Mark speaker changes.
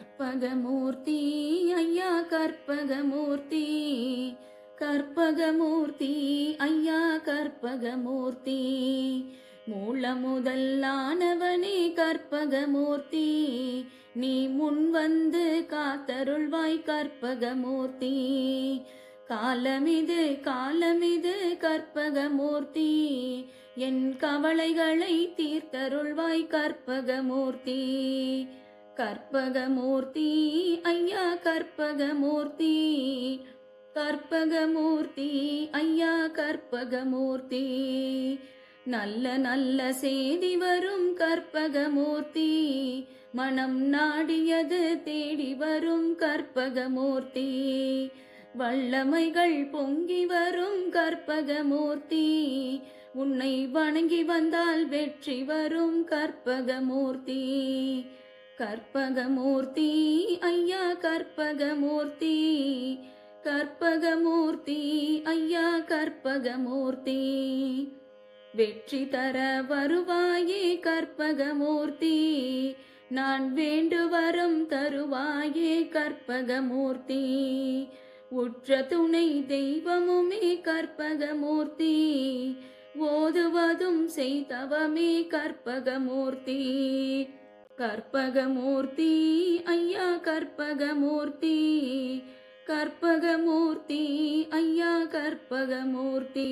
Speaker 1: கற்பகமூர்த்தி ஐயா கற்பகமூர்த்தி. கற்பகமூர்த்தி ஐயா கற்பகமூர்த்தி. மூல முதல்லானவனே கற்பகமூர்த்தி. நீ முன் வந்து காத்தருள்வாய் கற்பகமூர்த்தி. காலமிது காலமிது கற்பகமூர்த்தி. என் கவலைகளை தீர்த்தருள்வாய் கற்பகமூர்த்தி. கற்பகமூர்த்தி ஐயா கற்பகமூர்த்தி. கற்பகமூர்த்தி ஐயா கற்பகமூர்த்தி. நல்ல நல்ல செய்தி வரும் கற்பகமூர்த்தி. மனம் நாடியது தேடி வரும் கற்பகமூர்த்தி. வல்லமைகள் பொங்கி வரும் கற்பகமூர்த்தி. உன்னை வணங்கி வந்தால் வெற்றி வரும் கற்பகமூர்த்தி. கற்பகமூர்த்தி ஐயா கற்பகமூர்த்தி. கற்பகமூர்த்தி ஐயா கற்பகமூர்த்தி. வெற்றி தர வருவாயே கற்பகமூர்த்தி. நான் வேண்டு வரும் தருவாயே கற்பகமூர்த்தி. உற்ற துணை தெய்வமுமே கற்பகமூர்த்தி. ஓதுவதும் செய்தவமே கற்பகமூர்த்தி. கற்பகமூர்த்தி ஐயா கற்பகமூர்த்தி. கற்பகமூர்த்தி ஐயா கற்பகமூர்த்தி.